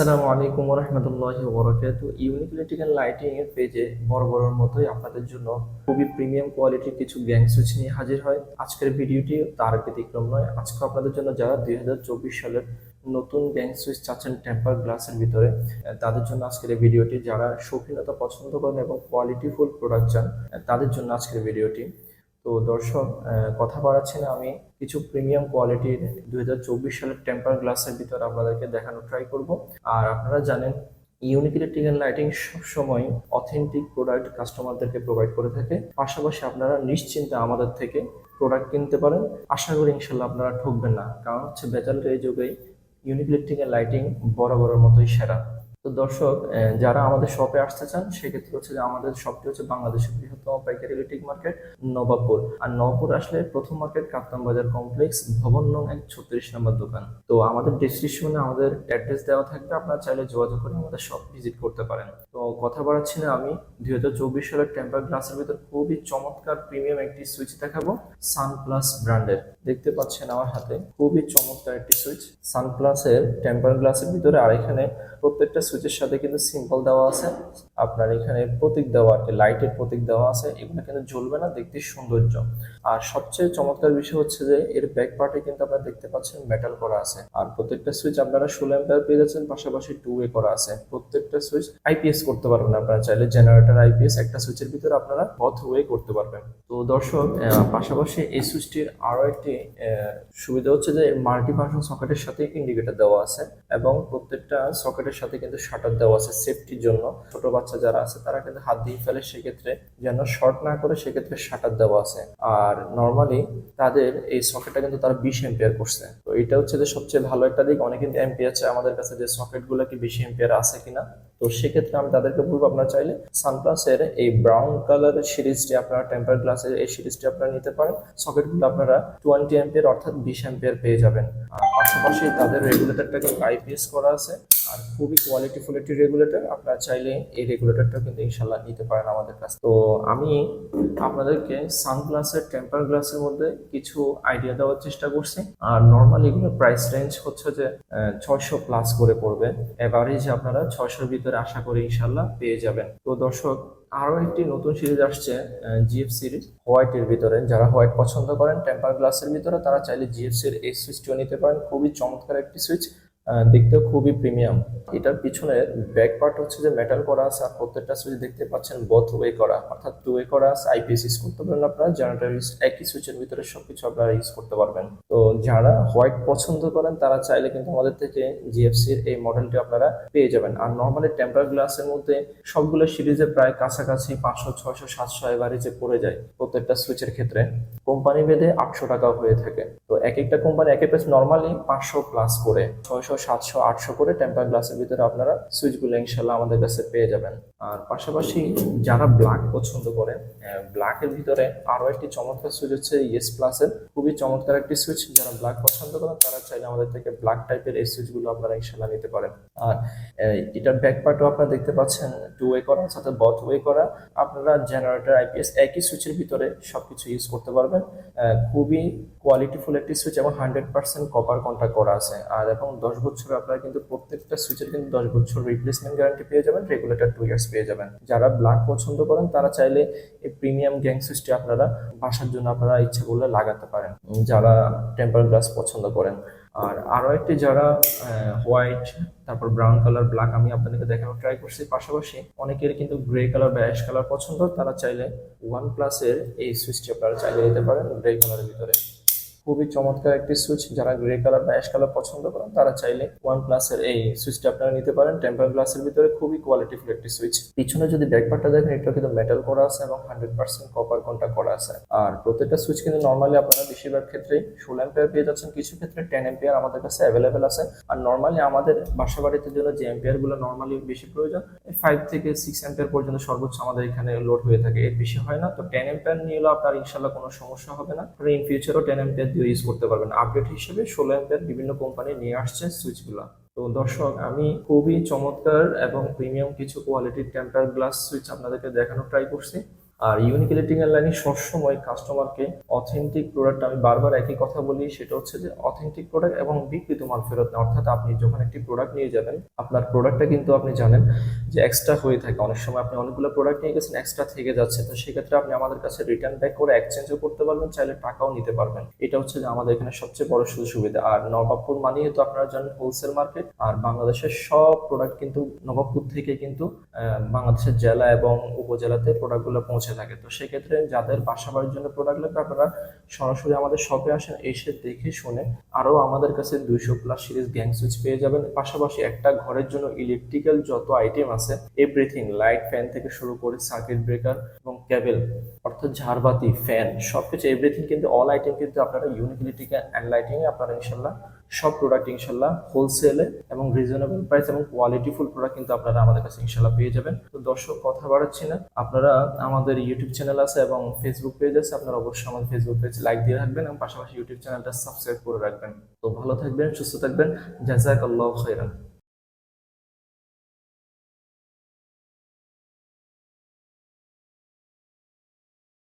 আসসালামু আলাইকুম রহমতুল্লাহি বরকাত ইউনিক ইলেকট্রিক্যাল লাইটিং এর পেজে বড় বড়র মতোই আপনাদের জন্য খুবই প্রিমিয়াম কোয়ালিটির কিছু গ্যাং সুইচ নিয়ে হাজির হয়। আজকের ভিডিওটি তার ব্যতিক্রম নয়। আজকে আপনাদের জন্য যারা দুই হাজার চব্বিশ সালের নতুন গ্যাং সুইচ চাচ্ছেন টেম্পার গ্লাসের ভিতরে, তাদের জন্য আজকের ভিডিওটি যারা শৌখিনতা পছন্দ করেন এবং কোয়ালিটিফুল প্রোডাক্ট চান, তাদের জন্য আজকের ভিডিওটি তো দর্শক কথা বাড়াচ্ছি না, আমি কিছু প্রিমিয়াম কোয়ালিটির দুই হাজার চব্বিশ সালের টেম্পার গ্লাসের ভিতরে আপনাদেরকে দেখানো ট্রাই করব। আর আপনারা জানেন ইউনিক ইলেকট্রিক্যাল লাইটিং সবসময় অথেন্টিক প্রোডাক্ট কাস্টমারদেরকে প্রোভাইড করে থাকে। পাশাপাশি আপনারা নিশ্চিন্তে আমাদের থেকে প্রোডাক্ট কিনতে পারেন। আশা করি ইনশাল্লাহ আপনারা ঠকবেন না, কারণ হচ্ছে বেতালের এই যুগে ইউনিক ইলেকট্রিক্যাল লাইটিং বরাবরের মতোই সেরা। তো দর্শক যারা আমাদের শপে আসতে চান, সেক্ষেত্রে হচ্ছে যে আমাদের শপটি হচ্ছে বাংলাদেশের বৃহত্তম পাইকারি ইলেকট্রিক মার্কেট, নবাবপুর। আর নবাবপুর আসলে প্রথম মার্কেট কাপ্তান বাজার কমপ্লেক্স, ভবন নং এক, ছত্রিশ নম্বর দোকান। তো আমাদের ডিসক্রিপশনে আমাদের অ্যাড্রেস দেওয়া থাকবে, আপনারা চাইলে যোগাযোগ করে আমাদের শপ ভিজিট করতে পারেন। তো কথা বাড়াচ্ছি না আমি, দুই হাজার চব্বিশ সালের টেম্পার গ্লাসের ভিতর খুবই চমৎকার প্রিমিয়াম একটি সুইচ দেখাবো সানপ্লাস ব্র্যান্ডের দেখতে পাচ্ছেন আমার হাতে, খুবই চমৎকার একটি সুইচ সানপ্লাসের টেম্পার গ্লাসের ভিতরে আর এখানে প্রত্যেকটা সুইচের সাথে কিন্তু সিম্পল দেওয়া আছে। আপনার এখানে প্রতীক দেওয়া আর লাইটের প্রতীক দেওয়া আছে, এগুলো কিন্তু জ্বলবে না, দেখতে সৌন্দর্য। আর সবচেয়ে চমৎকার বিষয় হচ্ছে যে, এর ব্যাক পার্টে কিন্তু আপনারা দেখতে পাচ্ছেন মেটাল করা আছে। আর প্রত্যেকটা সুইচ আপনারা ষোলো অ্যাম্পিয়ার পেয়ে যাচ্ছেন, পাশাপাশি টু ওয়ে করা আছে। প্রত্যেকটা সুইচ আইপিএস করতে পারবেন আপনারা চাইলে জেনারেটর আইপিএস একটা সুইচের ভিতরে আপনারা বথ ওয়ে করতে পারবেন। তো দর্শক পাশাপাশি এই সুইচটির আরও একটি সুবিধা হচ্ছে যে মাল্টি ফাংশন সকেটের সাথে ইন্ডিকেটর দেওয়া আছে এবং প্রত্যেকটা সকেটের সাথে কিন্তু শাটার দেওয়া আছে সেফটির জন্য। ছোট বাচ্চা যারা আছে, তারা কিন্তু হাত দিয়ে ফেলে, সেক্ষেত্রে যেন শর্ট না করে সেক্ষেত্রে শাটার দেওয়া আছে। আর নর্মালি তাদের এই সকেটটা কিন্তু তারা বিশ এম্পিয়ার করছে। তো এটা হচ্ছে যে সবচেয়ে ভালো একটা দিক। অনেক কিন্তু এম্পিয়ার আছে আমাদের কাছে যে সকেটগুলো কি বেশি এম্পিয়ার আছে কিনা তো সেক্ষেত্রে আমি তাদেরকে বলব, আপনারা চাইলে সানপ্লাসের এই ব্রাউন কালারের সিরিজটি আপনারা টেম্পার গ্লাসের এই সিরিজটি আপনারা নিতে পারেন। সকেটগুলো আপনারা টোয়েন্টি এম্পিয়ার অর্থাৎ বিশ এম্পিয়ার পেয়ে যাবেন। আর পাশাপাশি তাদের রেগুলেটরটা কিন্তু আইপিএস করা আছে। আর খুবই কোয়ালিটিফুল একটি রেগুলেটর আপনারা চাইলে এই রেগুলেটরটা কিন্তু ইনশাল্লাহ নিতে পারেন আমাদের কাছে তো আমি আপনাদেরকে সানগ্লাসের টেম্পার গ্লাসের মধ্যে কিছু আইডিয়া দেওয়ার চেষ্টা করছি। আর নর্মালি এগুলোর প্রাইস রেঞ্জ হচ্ছে যে ছয়শো প্লাস করে পড়বে। এভারেজ আপনারা ছয়শোর ভিতরে আশা করি ইনশাল্লাহ পেয়ে যাবেন। তো দর্শক আরও একটি নতুন সিরিজ আসছে জিএফ সিরিজ হোয়াইটের ভিতরে। যারা হোয়াইট পছন্দ করেন, টেম্পার গ্লাসের ভিতরে, তারা চাইলে জিএফসির এই সুইচটিও নিতে পারেন। খুবই চমৎকার একটি সুইচ আহ, দেখতেও খুবই প্রিমিয়াম এটার পিছনে ব্যাক পার্ট হচ্ছে যে মেটাল করা আছে আর প্রত্যেকটা সুইচ দেখতে পাচ্ছেন বোথ ওয়ে করা। অর্থাৎ টু ওয়ে করা আছে আইপিএস ইউজ করতে পারেন আপনারা জেনারেটর একই সুইচের ভিতরে সবকিছু আপনারা ইউজ করতে পারবেন। তো যারা হোয়াইট পছন্দ করেন তারা চাইলে কিন্তু আমাদের থেকে জিএফসির এই মডেলটি আপনারা পেয়ে যাবেন। আর নর্মালি টেম্পার গ্লাসের মধ্যে সবগুলো সিরিজে প্রায় কাছাকাছি পাঁচশো ছয়শো সাতশো এভারেজে পড়ে যায় প্রত্যেকটা সুইচের ক্ষেত্রে। কোম্পানি ভেদে আটশো টাকা হয়ে থাকে। এক একটা কোম্পানি এক একটা নর্মালি পাঁচশো প্লাস করে, ছয়শো, সাতশো, আটশো করে টেম্পার গ্লাসের ভিতরে আপনারা সুইচগুলো ইনশাল্লাহ আমাদের কাছে পেয়ে যাবেন। আর পাশাপাশি যারা ব্ল্যাক পছন্দ করেন ব্ল্যাকের ভিতরে আরও একটি চমৎকার সুইচ হচ্ছে ইয়েস প্লাসের খুবই চমৎকার একটি সুইচ যারা ব্ল্যাক পছন্দ করেন, তারা চাইলে আমাদের থেকে ব্ল্যাক টাইপের এই সুইচগুলো আপনারা ইনশাল্লাহ নিতে পারেন। আর এটার ব্যাক পার্টও আপনারা দেখতে পাচ্ছেন টু ওয়ে করা, সাথে বথ ওয়ে করা। আপনারা জেনারেটর আইপিএস একই সুইচের ভিতরে সবকিছু ইউজ করতে পারবেন। খুবই কোয়ালিটিফুল একটি সুইচ এবং হান্ড্রেড পার্সেন্ট কপার কন্ট্যাক্ট করা আছে। আর এবং দশ বছর আপনারা কিন্তু প্রত্যেকটা সুইচের কিন্তু দশ বছর রিপ্লেসমেন্ট গ্যারান্টি পেয়ে যাবেন রেগুলেটর টু ইয়ার্স পেয়ে যাবেন। যারা ব্ল্যাক পছন্দ করেন, তারা চাইলে এই প্রিমিয়াম গ্যাং সুইচটি আপনারা বাসার জন্য আপনারা ইচ্ছা করলে লাগাতে পারেন। যারা টেম্পার গ্লাস পছন্দ করেন। আর আরও একটি যারা হোয়াইট তারপর ব্রাউন কালার ব্ল্যাক আমি আপনাদেরকে দেখানোর ট্রাই করছি। পাশাপাশি অনেকের কিন্তু গ্রে কালার বা অ্যাশ কালার পছন্দ, তারা চাইলে ওয়ান প্লাসের এই সুইচটি আপনারা চাইলে নিতে পারেন গ্রে কালারের ভিতরে। খুবই চমৎকার একটি সুইচ যারা গ্রে কালার বা অ্যাশ কালার পছন্দ করেন, তারা চাইলে ওয়ান প্লাসের এই সুইচটা আপনারা নিতে পারেন। টেম্পার গ্লাসের ভিতরে খুবই কোয়ালিটিফুল একটি সুইচ পিছনে যদি ব্যাকপার্টটা দেখেন এটা কিন্তু মেটাল করা আছে এবং হান্ড্রেড পার্সেন্ট কপার কন্ট্যাক্ট করা আছে। আর প্রত্যেকটা সুইচ কিন্তু নর্মালি আপনারা বেশিরভাগ ক্ষেত্রে ষোলো এম্পিয়ার পেয়ে যাচ্ছেন। কিছু ক্ষেত্রে টেন এম্পিয়ার আমাদের কাছে অ্যাভেলেবেল আছে। আর নর্মালি আমাদের বাসা বাড়িতে জন্য যে গুলো নর্মালি বেশি প্রয়োজন ফাইভ থেকে সিক্স এম্পিয়ার পর্যন্ত সর্বোচ্চ আমাদের এখানে লোড হয়ে থাকে। এর বেশি হয় না। তো টেন এম্পিয়ার নিয়ে আপনার ইনশাল্লাহ কোনো সমস্যা হবে না। ইন ফিউচারও টেন এম্পিয়ার দিয়ে ইউজ করতে পারবেন। আপডেট হিসেবে ষোলো এম্পিয়ার বিভিন্ন কোম্পানি নিয়ে আসছে সুইচগুলো তো দর্শক, আমি খুবই চমৎকার এবং প্রিমিয়াম কিছু কোয়ালিটির টেম্পার গ্লাস সুইচ আপনাদেরকে দেখানোর ট্রাই করছি। আর ইউনিক ইলেকট্রিক্যাল লাইনে সবসময় কাস্টমারকে অথেন্টিক প্রোডাক্ট আমি বারবার একই কথা বলি, সেটা হচ্ছে যে অথেন্টিক প্রোডাক্ট এবং বিকৃত মাল ফেরত না অর্থাৎ আপনি যখন একটি প্রোডাক্ট নিয়ে যাবেন, আপনার প্রোডাক্টটা কিন্তু আপনি জানেন যে এক্সট্রা হয়ে থাকে। অনেক সময় আপনি অনেকগুলো প্রোডাক্ট নিয়ে গেছেন এক্সট্রা থেকে যাচ্ছে। তো সেক্ষেত্রে আপনি আমাদের কাছে রিটার্ন ব্যাক করে এক্সচেঞ্জও করতে পারবেন, চাইলে টাকাও নিতে পারবেন। এটা হচ্ছে যে আমাদের এখানে সবচেয়ে বড় সুযোগ সুবিধা। আর নবাবপুর মানেই তো আপনারা জানেন হোলসেল মার্কেট আর বাংলাদেশের সব প্রোডাক্ট কিন্তু নবাবপুর থেকে কিন্তু বাংলাদেশের জেলা এবং উপজেলাতে প্রোডাক্টগুলো পৌঁছে থাকে। তো সেক্ষেত্রে যাদের বাসা বাড়ির জন্য প্রোডাক্ট লাগবে আপনারা সরাসরি আমাদের শপে আসেন, এসে দেখে শুনে আরও আমাদের কাছে দুইশো প্লাস সিরিজ গ্যাং সুইচ পেয়ে যাবেন। পাশাপাশি একটা ঘরের জন্য ইলেকট্রিক্যাল যত আইটেম আছে এভরিথিং লাইট ফ্যান থেকে শুরু করে সার্কিট ব্রেকার এবং কেবেল অর্থাৎ ঝাড়বাতি ফ্যান সবকিছু এভরিথিং কিন্তু অল আইটেম কিন্তু আপনারা ইউনিক ইলেকট্রিক্যাল অ্যান্ড লাইটিং এ আপনারা ইনশাল্লাহ সব প্রোডাক্ট ইনশাল্লাহ হোলসেলে এবং রিজনেবল প্রাইস এবং কোয়ালিটিফুল প্রোডাক্ট কিন্তু আপনারা আমাদের কাছে ইনশাল্লাহ পেয়ে যাবেন। তো দর্শক, কথা বাড়াচ্ছি না। আপনারা আমাদের ইউটিউব চ্যানেল আছে এবং ফেসবুক পেজ আছে, আপনারা অবশ্যই আমাদের ফেসবুক পেজ লাইক দিয়ে রাখবেন এবং পাশাপাশি ইউটিউব চ্যানেলটা সাবস্ক্রাইব করে রাখবেন। তো ভালো থাকবেন, সুস্থ থাকবেন। জাজাক আল্লাহ খাইরান